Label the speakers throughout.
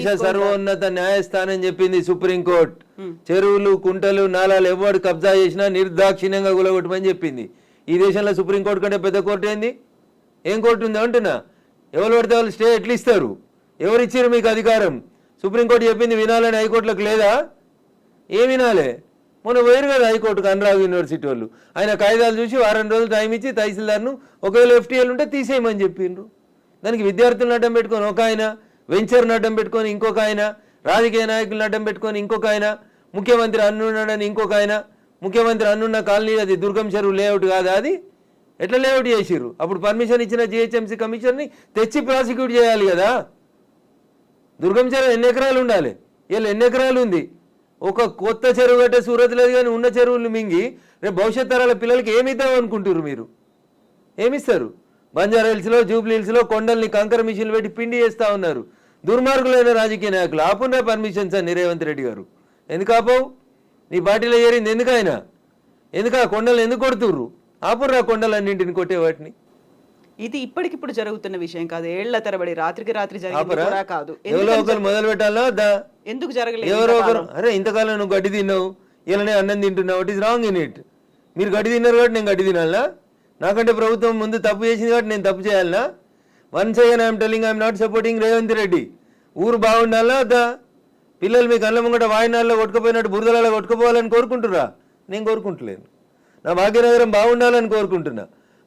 Speaker 1: దేశ సర్వోన్నత న్యాయస్థానం చెప్పింది సుప్రీంకోర్టు. చెరువులు కుంటలు నాలాలు ఎవడు కబ్జా చేసినా నిర్దాక్షిణ్యంగా గులగొట్టమని చెప్పింది. ఈ దేశంలో సుప్రీంకోర్టు కంటే పెద్ద కోర్టు ఏంది? ఏం కోర్టు ఉంది అంటున్నా? ఎవరు పడితే వాళ్ళు స్టే ఎట్లా ఇస్తారు. ఎవరు ఇచ్చారు మీకు అధికారం? సుప్రీంకోర్టు చెప్పింది వినాలని హైకోర్టులకు లేదా? ఏం వినాలే? మొన్న పోయారు కదా హైకోర్టుకు అనురాగ్ యూనివర్సిటీ వాళ్ళు. ఆయన కాగితాలు చూసి వారం రోజులు టైం ఇచ్చి తహసీల్దార్ను ఒకవేళ ఎఫ్టీఎల్ ఉంటే తీసేయమని చెప్పిండ్రు. దానికి విద్యార్థులను అడ్డం పెట్టుకొని ఒక ఆయన వెంచర్ను అడ్డం పెట్టుకొని ఇంకొక ఆయన రాజకీయ నాయకులను అడ్డం పెట్టుకొని ఇంకొక ఆయన ముఖ్యమంత్రి అన్నున్నాడని ఇంకొక ఆయన ముఖ్యమంత్రి అన్నున్న కాలనీ అది దుర్గం చెరువు లేఅవుట్ కాదా అది ఎట్లా లేఅవుట్ చేసిర్రు? అప్పుడు పర్మిషన్ ఇచ్చిన జిహెచ్ఎంసీ కమిషన్ని తెచ్చి ప్రాసిక్యూట్ చేయాలి కదా. దుర్గం చెరువు ఎన్ని ఎకరాలు ఉండాలి? వీళ్ళు ఎన్ని ఎకరాలు ఉంది? ఒక కొత్త చెరువు కట్టే సూరత్ లేదు కానీ ఉన్న చెరువులు మింగి రేపు భవిష్యత్ తరాల పిల్లలకి ఏమి ఇద్దాం అనుకుంటారు మీరు? ఏమిస్తారు బంజారా హిల్స్లో జూబ్లీ హిల్స్లో కొండల్ని కంకర మిషన్లు పెట్టి పిండి చేస్తా ఉన్నారు. దుర్మార్గులైన రాజకీయ నాయకులు ఆపున్నా పర్మిషన్స్ అని రేవంత్ రెడ్డి గారు. ఎందుకు ఆపవు? నీ పార్టీలో ఏరింది ఎందుకు ఆయన? ఎందుకు ఆ కొండలు ఎందుకు కొడుతుర్రు? ఆపుర్రా కొండలన్నింటిని కొట్టే వాటిని.
Speaker 2: ఇది ఇప్పటికిప్పుడు జరుగుతున్న విషయం కాదు. ఏళ్ళ తరబడి రాత్రికి రాత్రి జరిగింది కాదు.
Speaker 1: ఎవరో ఒకరు మొదలు పెట్టాలో?
Speaker 2: ఎందుకు జరగలేదు
Speaker 1: ఎవరో ఒకరు అరే ఇంతకాలం నువ్వు గడ్డి తిన్నావు. ఇలానే అన్నం తింటున్నావు. It is wrong in it మీరు గడ్డి తిన్నారు కాబట్టి నేను గడ్డి తినాలా నాకంటే ప్రభుత్వం ముందు తప్పు చేసింది కాబట్టి నేను తప్పు చేయాలనా? Once again I'm telling I'm not supporting Revanth Reddy ఊరు బాగుండాలా అదా? పిల్లలు మీ కళ్ళ ముంగట వాయినాల్లో కొట్టుకుపోయినట్టు బురదలలో కొట్టుకుపోవాలని కోరుకుంటురా నేను కోరుకుంటలేను. నా భాగ్యనగరం బాగుండాలని కోరుకుంటున్నా.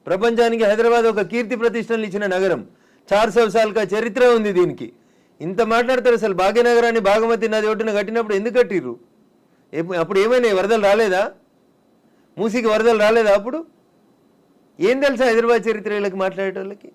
Speaker 1: ప్రపంచానికి హైదరాబాద్ ఒక కీర్తి ప్రతిష్టలు ఇచ్చిన నగరం. చార్ సంవత్సరాలుగా సాల్కా చరిత్ర ఉంది దీనికి. ఇంత మాట్లాడతారు అసలు భాగ్యనగరాన్ని భాగమతి నది ఒడ్డున కట్టినప్పుడు ఎందుకు కట్టిర్రు? అప్పుడు ఏమైనాయి? వరదలు రాలేదా? మూసికి వరదలు రాలేదా అప్పుడు? ఏం తెలుసా హైదరాబాద్ చరిత్ర వీళ్ళకి మాట్లాడేటోళ్ళకి?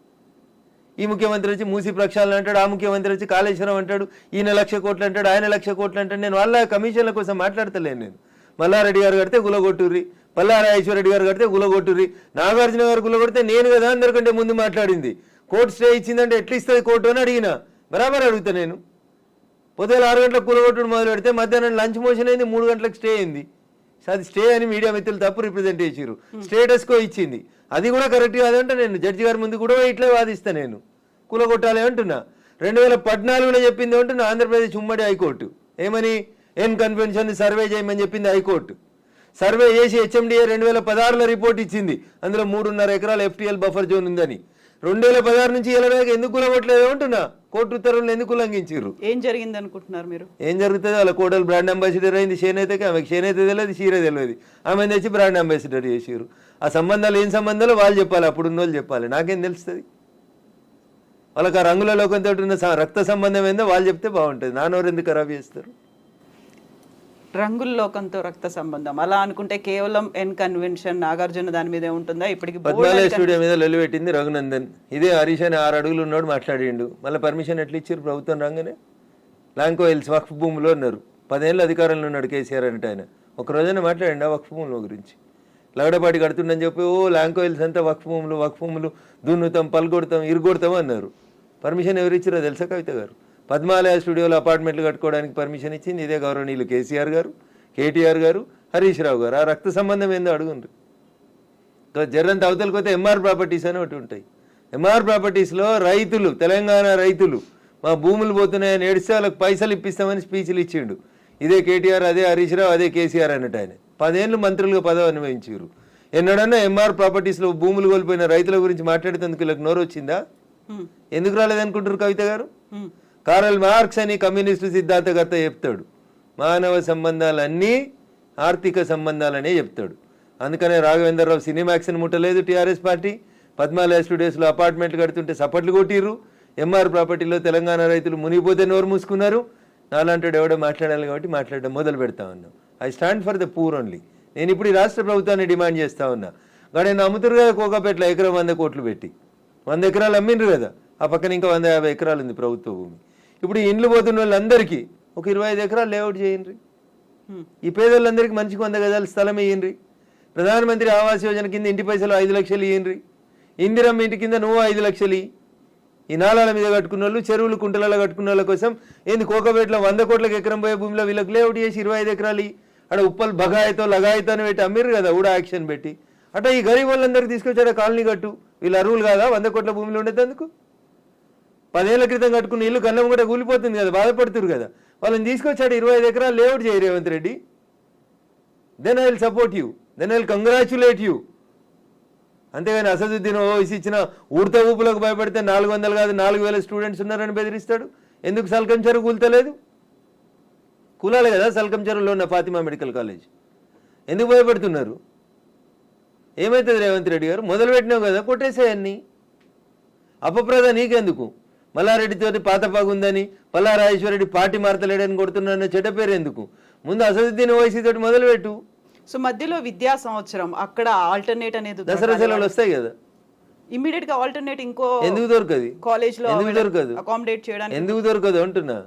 Speaker 1: ఈ ముఖ్యమంత్రి వచ్చి మూసి ప్రక్షాళన అంటాడు ఆ ముఖ్యమంత్రి వచ్చి కాళేశ్వరం అంటాడు ఈయన లక్ష కోట్లు అంటాడు ఆయన లక్ష కోట్లు అంటాడు. నేను వాళ్ళ కమిషన్ల కోసం మాట్లాడతలేను నేను. మల్లారెడ్డి గారు కడితే గులగొట్టుర్రి పల్లారా ఐశ్వర్రెడ్డి గారు కడితే గులగొట్టుర్రి నాగార్జున గారు గులగొడితే నేను కదా అందరికంటే ముందు మాట్లాడింది. కోర్టు స్టే ఇచ్చిందంటే ఎట్లా ఇస్తుంది కోర్టు అని అడిగిన. బరాబర్ అడుగుతా నేను. పొద్దున ఆరు గంటలకు కూలగొట్టుడు మొదలు పెడితే మధ్యాహ్నం లంచ్ మోషన్ అయింది మూడు గంటలకు స్టే అయింది. అది స్టే అని మీడియా మిత్రులు తప్పు రిప్రజెంట్ చేసిరు స్టేటస్ కో ఇచ్చింది. అది కూడా కరెక్ట్ కాదంటే నేను జడ్జి గారి ముందు కూడా ఇట్లే వాదిస్తా నేను. కూలగొట్టాలి అంటున్నా. రెండు వేల పద్నాలుగులో చెప్పింది అంటున్నా ఆంధ్రప్రదేశ్ ఉమ్మడి హైకోర్టు. ఏమని? ఎన్ కన్వెన్షన్ సర్వే చేయమని చెప్పింది హైకోర్టు. సర్వే చేసి హెచ్ఎండిఏ రెండు వేల పదహారులో రిపోర్ట్ ఇచ్చింది. అందులో మూడున్నర ఎకరాల ఎఫ్టీఎల్ బఫర్ జోన్ ఉందని. రెండు వేల పదహారు నుంచి దాకా ఎందుకు కులగొట్టలేదు అంటున్నా? కోర్టు ఉత్తర్వులను ఎందుకు ఉల్లంఘించారు
Speaker 2: ఏం జరిగింది అనుకుంటున్నారు మీరు?
Speaker 1: ఏం జరుగుతుంది? వాళ్ళ కోడలు బ్రాండ్ అంబాసిడర్ అయింది చేనేతకి ఆమెకి చేనేత తెలియదు చీర తెలియదు. ఆమె తెచ్చి బ్రాండ్ అంబాసిడర్ చేసారు ఆ సంబంధాలు ఏం సంబంధాలు? వాళ్ళు చెప్పాలి అప్పుడు ఉన్న వాళ్ళు చెప్పాలి. నాకేం తెలుస్తుంది? వాళ్ళకి ఆ రంగుల లోకంతో ఉన్న రక్త సంబంధం ఏందో వాళ్ళు చెప్తే బాగుంటుంది. నానోరు ఎందుకు ఖరాబ్ చేస్తారు?
Speaker 2: రంగుల లోకంతో రక్త సంబంధం. అలా అనుకుంటే కేవలం ఎన్ కన్వెన్షన్ నాగార్జున దాని మీదే ఉంటుందా? ఇప్పటికి
Speaker 1: పద్మాలయ స్టూడియో మీద లొల్లి పెట్టింది రఘునందన్. ఇదే హరీష్ అని ఆరు అడుగులు ఉన్నాడు మాట్లాడిండు. మళ్ళీ పర్మిషన్ ఎట్లా ఇచ్చారు ప్రభుత్వం రాగానే? లాంకో హిల్స్ వక్ఫ్ భూమిలో ఉన్నారు. పదేళ్ళు అధికారంలో ఉన్నాడు కేసీఆర్ అంటే ఆయన. ఒక రోజైనా మాట్లాడండి ఆ వక్ఫ్ భూముల గురించి. లగడపాటి కడుతుండని చెప్పి ఓ లాంకో హిల్స్ అంతా వక్ఫ్ భూములు వక్ఫ్ భూములు దున్నుతాం పల్గొడతాం ఇరుగొడతాం అన్నారు. పర్మిషన్ ఎవరు ఇచ్చారో తెలుసా కవిత గారు? పద్మాలయ స్టూడియోలో అపార్ట్మెంట్లు కట్టుకోవడానికి పర్మిషన్ ఇచ్చింది ఇదే గౌరవనీయులు కేసీఆర్ గారు కేటీఆర్ గారు హరీష్ రావు గారు. ఆ రక్త సంబంధం ఏందో అడుగుండ్రు. జరంత జర్రంత అవతలకి పోతే ఎంఆర్ ప్రాపర్టీస్ అని ఒకటి ఉంటాయి. ఎంఆర్ ప్రాపర్టీస్లో రైతులు తెలంగాణ రైతులు మా భూములు పోతున్నాయని ఏడిస్తే వాళ్ళకి పైసలు ఇప్పిస్తామని స్పీచ్లు ఇచ్చిండు. ఇదే కేటీఆర్ అదే హరీష్ రావు అదే కేసీఆర్ అన్నట్టు ఆయన. పదేళ్ళు మంత్రులుగా పదవి అనుభవించారు ఎన్నడన్నా ఎంఆర్ ప్రాపర్టీస్లో భూములు కోల్పోయిన రైతుల గురించి మాట్లాడేందుకు వీళ్ళకి నోరు వచ్చిందా ఎందుకు రాలేదనుకుంటారు కవిత గారు. కారల్ మార్క్స్ అని కమ్యూనిస్టు సిద్ధాంతకర్త చెప్తాడు. మానవ సంబంధాలన్నీ ఆర్థిక సంబంధాలనే చెప్తాడు. అందుకనే రాఘవేంద్రరావు సినిమాక్స్ని ముట్టలేదు టీఆర్ఎస్ పార్టీ. పద్మాలయ స్టూడియోస్లో అపార్ట్మెంట్లు కడుతుంటే సపట్లు కొట్టిర్రు. ఎంఆర్ ప్రాపర్టీలో తెలంగాణ రైతులు మునిగిపోతే నోరు మూసుకున్నారు. నాలాంటి ఎవడో మాట్లాడాలి కాబట్టి మాట్లాడడం మొదలు పెడతా ఉన్నాం. I stand for the poor only. నేను ఇప్పుడు ఈ రాష్ట్ర ప్రభుత్వాన్ని డిమాండ్ చేస్తా ఉన్నా. కానీ అమ్ముతురు కదా కోకాపేటలో ఎకరం వంద కోట్లు పెట్టి. వంద ఎకరాలు అమ్మిండ్రు కదా. ఆ పక్కన ఇంకా వంద యాభై ఎకరాలు ఉంది ప్రభుత్వ భూమి. ఇప్పుడు ఈ ఇండ్లు పోతున్న వాళ్ళందరికీ ఒక ఇరవై ఐదు ఎకరాలు లేఅవుట్ చేయండి. ఈ పేదోళ్ళందరికీ మనిషికి వంద గజాల స్థలం ఇయ్యండి. ప్రధానమంత్రి ఆవాస్ యోజన కింద ఇంటి పైసలు ఐదు లక్షలు ఇయ్యండి. ఇందిరమ్మ ఇంటి కింద నువ్వు ఐదు లక్షలు. ఈ నాలాల మీద కట్టుకున్న వాళ్ళు చెరువులు కుంటలలో కట్టుకున్న వాళ్ళ కోసం ఏంది కోకపేటలో వంద కోట్లకు ఎకరం పోయే భూమిలో వీళ్ళకి లేఅవుట్ చేసి ఇరవై ఐదు ఎకరాలు. ఆడ ఉప్పల్ బగాయతో లగాయతో అని పెట్టి అమ్మిర్రు కదా ఊడా యాక్షన్ పెట్టి. అట్లా ఈ గరీబ్ వాళ్ళందరికీ తీసుకొచ్చాడు కాలనీ కట్టు? వీళ్ళు అరువులు కాదా? వంద కోట్ల భూమిలో ఉండేందుకు? పదేళ్ళ క్రితం కట్టుకున్న ఇల్లు కన్నం కూడా కూలిపోతుంది కదా బాధపడుతురు కదా. వాళ్ళని తీసుకొచ్చాడు ఇరవై ఐదు ఎకరాలు లేఅవుట్ చేయి Revanth Reddy. Then I will support you then I will congratulate you అంతేగాని అసదుద్దీన్ ఓవైసీ ఇచ్చిన ఉడత ఊపులకు భయపడితే నాలుగు వందలు కాదు నాలుగు వేల స్టూడెంట్స్ ఉన్నారని బెదిరిస్తాడు. ఎందుకు సల్కం చెరువు కూల్తలేదు? కూలాలి కదా సల్కం చెరువులో ఉన్న ఫాతిమా మెడికల్ కాలేజ్. ఎందుకు భయపడుతున్నారు? ఏమవుతుంది రేవంత్ రెడ్డి గారు? మొదలు పెట్టినావు కదా కొట్టేసేయన్ని. అపప్రద నీకెందుకు? మల్లారెడ్డితోటి పాత పగుందని పల్లారాజేశ్వరరెడ్డి పార్టీ మారతలేడని కొడుతున్నారన్న చెడ్డ పేరు ఎందుకు ముందు అసదుద్దీన్ ఓవైసీ తోటి మొదలుపెట్టు.
Speaker 2: సో మధ్యలో విద్యా సంవత్సరం అక్కడ ఆల్టర్నేట్ అనేది
Speaker 1: దసరా సెలవులు వస్తాయి కదా.
Speaker 2: ఇమీడియట్గా ఆల్టర్నేట్ ఇంకో
Speaker 1: ఎందుకు దొరకది?
Speaker 2: కాలేజ్లో
Speaker 1: ఎందుకు దొరకదు?
Speaker 2: అకామిడేట్ చేయడానికి
Speaker 1: ఎందుకు దొరకదు అంటున్నా?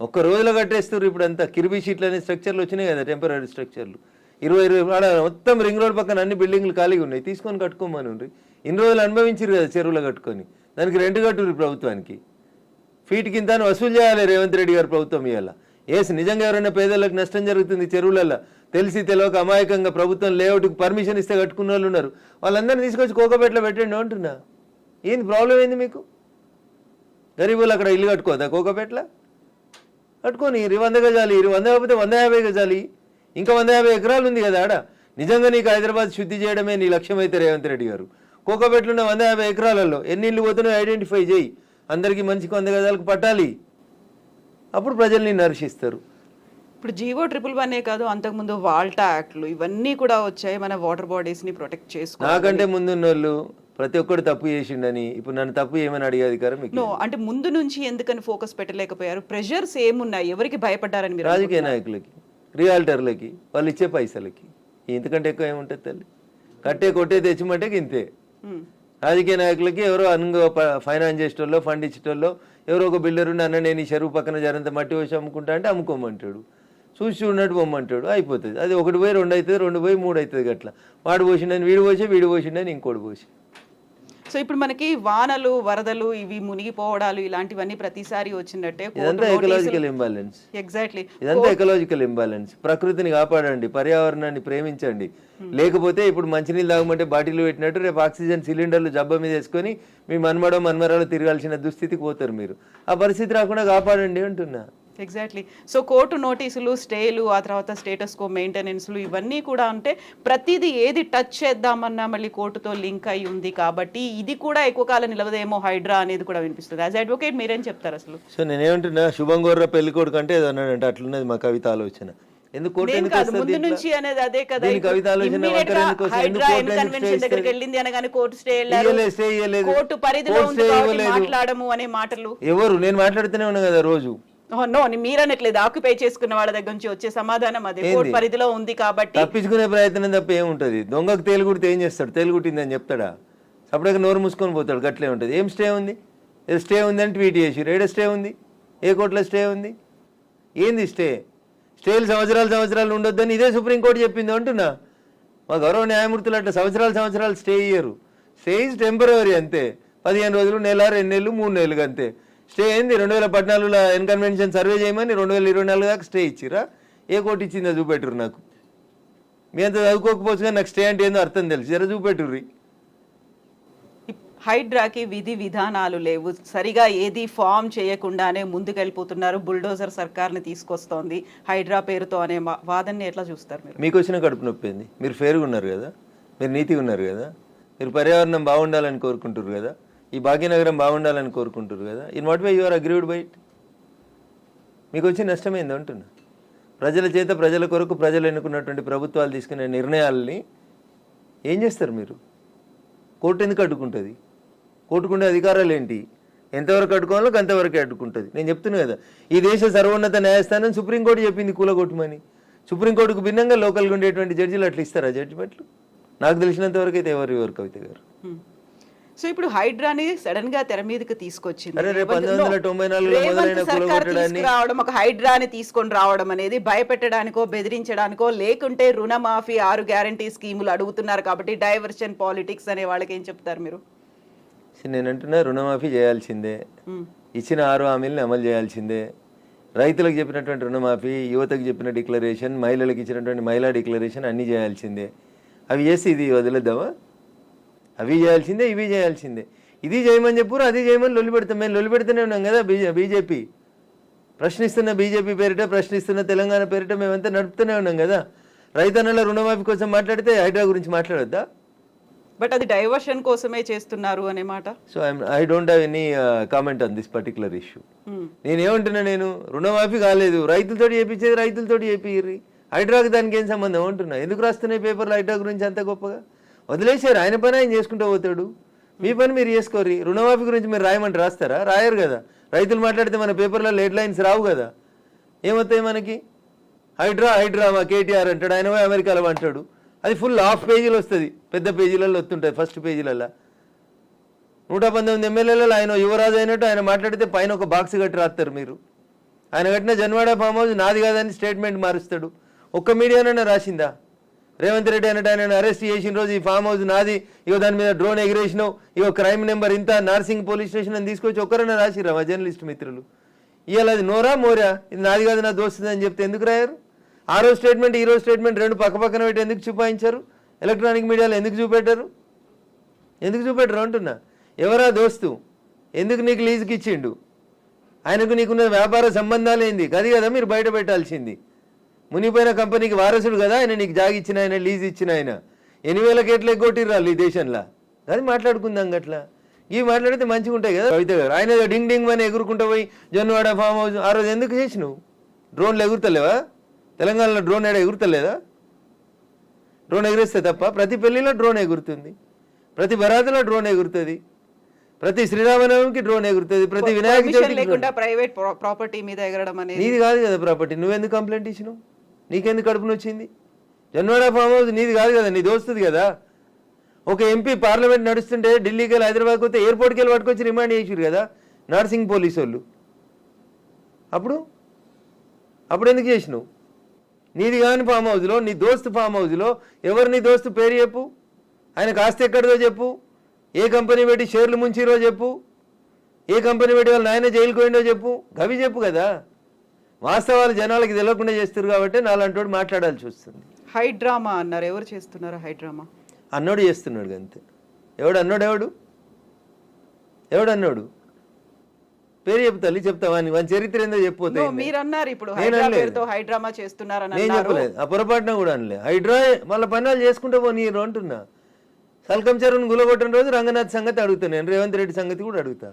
Speaker 1: ఒక్క రోజులో కట్టేస్తారు ఇప్పుడు అంతా కిర్బీ షీట్లు అనే స్ట్రక్చర్లు వచ్చినాయి కదా టెంపరీ స్ట్రక్చర్లు ఇరవై ఇరవై మొత్తం రింగ్ రోడ్ పక్కన అన్ని బిల్డింగ్లు ఖాళీగా ఉన్నాయి. తీసుకొని కట్టుకోమని ఇన్ని రోజులు అనుభవించారు కదా చెరువులో కట్టుకొని. దానికి రెండు కట్టుర్రి ప్రభుత్వానికి. ఫీట్ కింద వసూలు చేయాలి రేవంత్ రెడ్డి గారు ప్రభుత్వం ఇవాళ. ఏస్ నిజంగా ఎవరైనా పేదలకు నష్టం జరుగుతుంది చెరువులలో తెలిసి తెలియక అమాయకంగా ప్రభుత్వం లేఅవుట్కి పర్మిషన్ ఇస్తే కట్టుకున్న వాళ్ళు ఉన్నారు. వాళ్ళందరినీ తీసుకొచ్చి కోకపేటలో పెట్టండి అంటున్నా. ఏంది ప్రాబ్లం ఏంది మీకు? గరీబులు అక్కడ ఇల్లు కట్టుకోదా కోకపేటలో కట్టుకొని ఇరవై వంద గజాలి ఇరవై వంద కాకపోతే వంద యాభై గజాలి. ఇంకా వంద యాభై ఎకరాలు ఉంది కదా ఆడ. నిజంగా నీకు హైదరాబాద్ శుద్ధి చేయడమే నీ లక్ష్యం అయితే రేవంత్ రెడ్డి గారు. కోకపేటలో ఉన్న వంద యాభై ఎకరాలలో ఎన్ని ఇల్లు పోతున్నాయో ఐడెంటిఫై చేయి. అందరికీ మంచికి వంద గజాలకు పట్టాలి. అప్పుడు ప్రజల్ని నర్శిస్తారు
Speaker 2: ఇప్పుడు జీవో ట్రిపుల్ వన్ కాదు అంతకుముందు వాల్టా యాక్ట్లు ఇవన్నీ కూడా వచ్చాయి మన వాటర్ బాడీస్ని ప్రొటెక్ట్ చేసుకో
Speaker 1: నాకంటే ముందున్న వాళ్ళు ప్రతి ఒక్కడు తప్పు చేసిండని ఇప్పుడు నన్ను తప్పు ఏమని అడిగే అధికారం మీకు.
Speaker 2: అంటే ముందు నుంచి ఎందుకని ఫోకస్ పెట్టలేకపోయారు? ప్రెషర్స్ ఏమున్నాయి? ఎవరికి భయపడ్డారని మీరు
Speaker 1: రాజకీయ నాయకులకి రియాల్టర్లకి వాళ్ళు ఇచ్చే పైసలకి. ఇంతకంటే ఎక్కువ ఏముంటుంది తల్లి? కట్టే కొట్టే తెచ్చిమంటే ఇంతే. రాజకీయ నాయకులకి ఎవరో అనుగో ఫైనాన్స్ చేసేటోళ్ళు ఫండ్ ఇచ్చేటోళ్ళు ఎవరో ఒక బిల్డర్ ఉండి అన్న నేను ఈ చెరువు పక్కన జరంత మట్టి వేసి అమ్ముకుంటా అంటే అమ్ముకోమంటాడు. చూసి ఉన్నట్టు పొమ్మంటాడు. అయిపోతుంది. అది ఒకటి పోయి రెండు అవుతుంది రెండు పోయి మూడు అవుతుంది గట్ల. వాడు పోసిండని వీడు పోసి వీడు పోసిండని ఇంకోటి పోసి.
Speaker 2: సో ఇప్పుడు మనకి వానలు వరదలు ఇవి మునిగిపోవడాలు ఇలాంటివన్నీ ప్రతిసారి వచ్చినట్టే
Speaker 1: ఇదంతా ఎకలాజికల్ ఇంబాలెన్స్
Speaker 2: ఎగ్జాక్ట్లీ
Speaker 1: ఇదంతా ఎకలాజికల్ ఇంబాలెన్స్ ప్రకృతిని కాపాడండి పర్యావరణాన్ని ప్రేమించండి. లేకపోతే ఇప్పుడు మంచినీళ్ళు తాగమంటే బాటిల్ పెట్టినట్టు రేపు ఆక్సిజన్ సిలిండర్లు జబ్బ మీద వేసుకొని మీ మన్మడో మన్మరాలు తిరగాల్సిన దుస్థితికి పోతారు మీరు. ఆ పరిస్థితి రాకుండా కాపాడండి అంటున్నా.
Speaker 2: ఎగ్జాక్ట్లీ సో కోర్టు నోటీసులు స్టేలు ఆ తర్వాత స్టేటస్ కో మెయింటెనెన్స్లు ఇవన్నీ కూడా అంటే ప్రతిదీ ఏది టచ్ చేద్దామన్నా మళ్ళీ కోర్టుతో లింక్ అయి ఉంది కాబట్టి ఇది కూడా ఎక్కువ కాలం నిలవదేమో హైడ్రా అనేది కూడా వినిపిస్తుంది. యాజ్ అడ్వకేట్ మీరేం చెప్తారు అసలు?
Speaker 1: సో నేనేమంటున్నా శుభం గోర్ర పెళ్ళి కొడుకు అంటే ఏదో అన్నాడంటే అట్లున్నది మా కవిత ఆలోచన. ఎవరు? నేను మాట్లాడుతూనే ఉన్నా కదా రోజు.
Speaker 2: నో మీరనట్లేదు. ఆక్యుపై చేసుకున్న వాళ్ళ దగ్గర నుంచి వచ్చే సమాధానం అదే. కోర్టు పరిధిలో ఉంది కాబట్టి.
Speaker 1: తప్పించుకునే ప్రయత్నం తప్ప ఏముంటుంది? దొంగకు తేలుగుడితే ఏం చేస్తాడు? తేలుగుట్టిందని చెప్తాడా? అప్పుడే నోరు మూసుకొని పోతాడు. గట్లే ఉంటుంది. ఏం స్టే ఉంది? స్టే ఉంది అని ట్వీట్ చేసి ఏడ స్టే ఉంది? ఏ కోర్టులో స్టే ఉంది? ఏంది స్టే? స్టేలు సంవత్సరాలు సంవత్సరాలు ఉండొద్దని ఇదే సుప్రీంకోర్టు చెప్పింది అంటున్నా. మా గౌరవ న్యాయమూర్తులు అట్లా సంవత్సరాలు సంవత్సరాలు స్టే ఇయ్యరు. స్టే ఇస్ టెంపరీ అంతే. పదిహేను రోజులు నెల రెండు నెలలు మూడు నెలలు అంతే. స్టే ఏంది రెండు వేల పద్నాలుగులో ఎన్కన్వెన్షన్ సర్వే చేయమని రెండు వేల ఇరవై నాలుగు దాకా స్టే ఇచ్చిరా ఏ కోర్టు ఇచ్చిందో చూపెట్టురు నాకు. మీ అంత చదువుకోకపోవచ్చు నాకు స్టే అంటే ఏందో అర్థం తెలుసు. జర చూపెట్టుర్రి.
Speaker 2: హైడ్రాకి విధి విధానాలు లేవు. సరిగా ఏది ఫామ్ చేయకుండానే ముందుకెళ్ళిపోతున్నారు. బుల్డోజర్ సర్కార్ని తీసుకొస్తోంది హైడ్రా పేరుతో అనే వాదనని ఎట్లా చూస్తారు మీరు?
Speaker 1: మీకు వచ్చిన కడుపు నొప్పి ఏంది మీరు ఫేర్గా ఉన్నారు కదా. మీరు నీతిగా ఉన్నారు కదా. మీరు పర్యావరణం బాగుండాలని కోరుకుంటారు కదా. ఈ భాగ్యనగరం బాగుండాలని కోరుకుంటారు కదా. In what way you are agreed bite మీకు వచ్చి నష్టమైంది అంటున్నా. ప్రజల చేత ప్రజల కొరకు ప్రజలు ఎన్నుకున్నటువంటి ప్రభుత్వాలు తీసుకునే నిర్ణయాలని ఏం చేస్తారు మీరు? కోర్టు ఎందుకు అడ్డుకుంటుంది? కోర్టుకుండే అధికారాలు ఏంటి? ఎంతవరకు అడ్డుకోవాలో అంతవరకే అడ్డుకుంటుంది. నేను చెప్తున్నా కదా ఈ దేశ సర్వోన్నత న్యాయస్థానం సుప్రీంకోర్టు చెప్పింది కూలగొట్టుమని. సుప్రీంకోర్టుకు భిన్నంగా లోకల్గా ఉండేటువంటి జడ్జిలు అట్లా ఇస్తారా జడ్జిమెంట్లు? నాకు తెలిసినంతవరకు అయితే ఎవరు ఎవరు కవిత గారు?
Speaker 2: సో ఇప్పుడు హైడ్రాని సడన్గా తెర మీదకి తీసుకొచ్చింది. తీసుకురావడం ఒక హైడ్రాని తీసుకొని రావడం అనేది భయపెట్టడానికో బెదిరించడానికో లేకుంటే రుణమాఫీ ఆరు గ్యారంటీ స్కీములు అడుగుతున్నారు కాబట్టి డైవర్షన్ పాలిటిక్స్ అనే వాళ్ళకి ఏం చెప్తారు మీరు?
Speaker 1: నేను అంటున్నా రుణమాఫీ చేయాల్సిందే. ఇచ్చిన ఆరు హామీలను అమలు చేయాల్సిందే. రైతులకు చెప్పినటువంటి రుణమాఫీ యువతకు చెప్పిన డిక్లరేషన్ మహిళలకు ఇచ్చినటువంటి మహిళా డిక్లరేషన్ అన్నీ చేయాల్సిందే. అవి చేసి ఇది వదిలేద్దామా? అవి చేయాల్సిందే ఇవి చేయాల్సిందే. ఇది చేయమని చెప్పు అది చేయమని లొల్లి పెడతాం. మేము లొల్లి పెడుతూనే ఉన్నాం కదా బీజే బీజేపీ. ప్రశ్నిస్తున్న బీజేపీ పేరిట ప్రశ్నిస్తున్న తెలంగాణ పేరిట మేమంతా నడుపుతూనే ఉన్నాం కదా. రైతన్నల రుణమాఫీ కోసం మాట్లాడితే హైడ్రా గురించి మాట్లాడొద్దా?
Speaker 2: బట్ అది డైవర్షన్ కోసమే చేస్తున్నారు అనే మాట.
Speaker 1: So I don't have any comment on this particular issue.
Speaker 2: Hmm.
Speaker 1: నేనేమంటున్నా నేను? రుణమాఫీ కాలేదు. రైతులతోటి చేపించేది రైతులతోటి చేపిర్రి హైడ్రాకి దానికి ఏం సంబంధం? అంటున్నా. ఎందుకు రాస్తున్నాయి పేపర్లు హైడ్రా గురించి అంత గొప్పగా? వదిలేశారు. ఆయన పని ఆయన చేసుకుంటూ పోతాడు. మీ పని మీరు చేసుకోర్రి. రుణమాఫీ గురించి మీరు రాయమంటే రాస్తారా? రాయరు కదా. రైతులు మాట్లాడితే మన పేపర్లో హెడ్ లైన్స్ రావు కదా. ఏమవుతాయి మనకి? హైడ్రా హైడ్రా మా కేటీఆర్ అంటాడు. ఆయన అమెరికాలో అంటాడు అది ఫుల్ హాఫ్ పేజీలు వస్తుంది. పెద్ద పేజీలలో వస్తుంటుంది ఫస్ట్ పేజీలలో నూట పంతొమ్మిది ఎమ్మెల్యేలలో ఆయన యువరాజు అయినట్టు ఆయన మాట్లాడితే పైన ఒక బాక్స్ కట్టి రాస్తారు మీరు. ఆయన కట్టిన జన్వాడ ఫామ్ హౌస్ నాది కాదని స్టేట్మెంట్ మారుస్తాడు. ఒక్క మీడియానైనా రాసిందా? రేవంత్ రెడ్డి అన్నట్టు ఆయన అరెస్ట్ చేసిన రోజు ఈ ఫామ్ హౌస్ నాది. ఇగో దాని మీద డ్రోన్ ఎగిరేసినావు. ఇగో క్రైమ్ నెంబర్ ఇంత నార్సింగ్ పోలీస్ స్టేషన్ అని తీసుకొచ్చి ఒక్కరైనా రాసిరా మా జర్నలిస్ట్ మిత్రులు? ఇవాళ అది నోరా మోరా? ఇది నాది కాదు నా దోస్తుంది అని చెప్తే ఎందుకు రాయారు? ఆ రోజు స్టేట్మెంట్ ఈ రోజు స్టేట్మెంట్ రెండు పక్క పక్కన పెట్టి ఎందుకు చూపాయించారు? ఎలక్ట్రానిక్ మీడియాలో ఎందుకు చూపెట్టారు? ఎందుకు చూపెట్టరు అంటున్నా? ఎవరా దోస్తు? ఎందుకు నీకు లీజుకి ఇచ్చిండు ఆయనకు నీకున్న వ్యాపార సంబంధాలు ఏంది? అది కదా మీరు బయట పెట్టాల్సింది. మునిపోయిన కంపెనీకి వారసుడు కదా ఆయన నీకు జాగి ఇచ్చిన ఆయన లీజ్ ఇచ్చిన ఆయన. ఎన్ని వేలకి ఎట్లా ఎగ్గొట్టిర్రాళ్ళు ఈ దేశంలో? అది మాట్లాడుకుందాం గట్లా. ఇవి మాట్లాడితే మంచిగా ఉంటాయి కదా. కవిత గారు ఆయన డింగ్ డింగ్ అని ఎగురుకుంటూ పోయి జొన్నవాడ ఫామ్ హౌస్ ఆ రోజు ఎందుకు చేసినావు? డ్రోన్లు ఎగురుతలేవా? తెలంగాణలో డ్రోన్ ఏడ ఎగురుతలేదా? డ్రోన్ ఎగిరిస్తే తప్ప ప్రతి పెళ్ళిలో డ్రోన్ ఎగురుతుంది. ప్రతి బరాతులో డ్రోన్ ఎగురుతుంది. ప్రతి శ్రీరామనవమికి డ్రోన్ ఎగురుతుంది. ప్రతి వినాయక drone.
Speaker 2: లేకుండా ప్రైవేట్ ప్రాపర్టీ మీద ఎగరడం అనేది.
Speaker 1: నీది కాదు కదా ప్రాపర్టీ నువ్వెందుకు కంప్లైంట్ ఇచ్చినావు? నీకెందుకు కడుపు నొచ్చింది? జన్వాడ ఫామ్ హౌస్ నీది కాదు కదా నీ దోస్తుంది కదా. ఒక ఎంపీ పార్లమెంట్ నడుస్తుంటే ఢిల్లీకి వెళ్ళి హైదరాబాద్కి వస్తే ఎయిర్పోర్ట్కి వెళ్ళి పట్టుకొచ్చి రిమాండ్ చేసిరు కదా నర్సింగ్ పోలీసు వాళ్ళు. అప్పుడు? అప్పుడు ఎందుకు చేసినావు? నీది కాని ఫామ్ హౌస్లో నీ దోస్తు ఫామ్ హౌస్లో ఎవరు నీ దోస్తు పేరు చెప్పు? ఆయన కాస్త ఎక్కడిదో చెప్పు. ఏ కంపెనీ పెట్టి షేర్లు ముంచిరో చెప్పు. ఏ కంపెనీ పెట్టి వాళ్ళ నాయన జైలుకు పోయిండో చెప్పు. గవి చెప్పు కదా. వాస్తవాలు జనాలకి తెలియకుండా చేస్తారు కాబట్టి నాలంటోడు మాట్లాడాల్సి వస్తుంది.
Speaker 2: హైడ్రామా అన్నారు. ఎవరు చేస్తున్నారు హైడ్రామా
Speaker 1: అన్నోడు చేస్తున్నాడు అంతే ఎవడు అన్నోడు ఎవడు? ఎవడు అన్నోడు? పేరు చెప్తా చెప్తా. వాని చరిత్ర ఏందో చెప్పిపోతే
Speaker 2: No, మీరు అన్నారు ఇప్పుడు
Speaker 1: నేను.
Speaker 2: పేరుతో హైడ్రామా చేస్తున్నారని
Speaker 1: నేను చెప్పలేదు. ఆ పొరపాటున కూడా అనలే. హైడ్రా వాళ్ళ పనులు చేసుకుంటూ పోనీరు అంటున్నా. సల్కం చెరువును గులగొట్టిన రోజు రంగనాథ్ సంగతి అడుగుతా. నేను రేవంత్ రెడ్డి సంగతి కూడా అడుగుతా.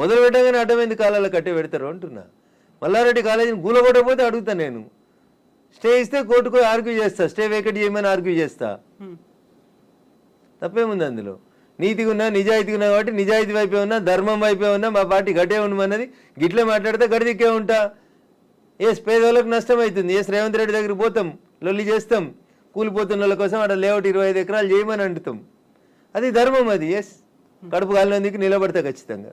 Speaker 1: మొదలు పెట్టగానే అడ్డమైంది కాలాల కట్టే పెడతారు అంటున్నా. మల్లారెడ్డి కాలేజీని గులగొట్టకపోతే అడుగుతా నేను. స్టే ఇస్తే కోర్టుకు ఆర్గ్యూ చేస్తా. స్టే వేకెట్ చేయమని ఆర్గ్యూ చేస్తా. తప్పేముంది అందులో? నీతిగా ఉన్నా నిజాయితీగా ఉన్నా కాబట్టి నిజాయితీ వైపే ఉన్నా ధర్మం వైపే ఉన్నా మా పార్టీ గట్టే ఉండమన్నది గిట్లే మాట్లాడితే గడిదిక్కే ఉంటా. ఎస్ పేదవాళ్ళకి నష్టం అవుతుంది ఎస్ రేవంత్ రెడ్డి దగ్గరికి పోతాం లొల్లి చేస్తాం కూలిపోతున్న వాళ్ళ కోసం అక్కడ లేఅవుట్ ఇరవై ఐదు ఎకరాలు చేయమని అంటుతాం. అది ధర్మం అది ఎస్ కడుపు కాలినందుకు నిలబడతా ఖచ్చితంగా.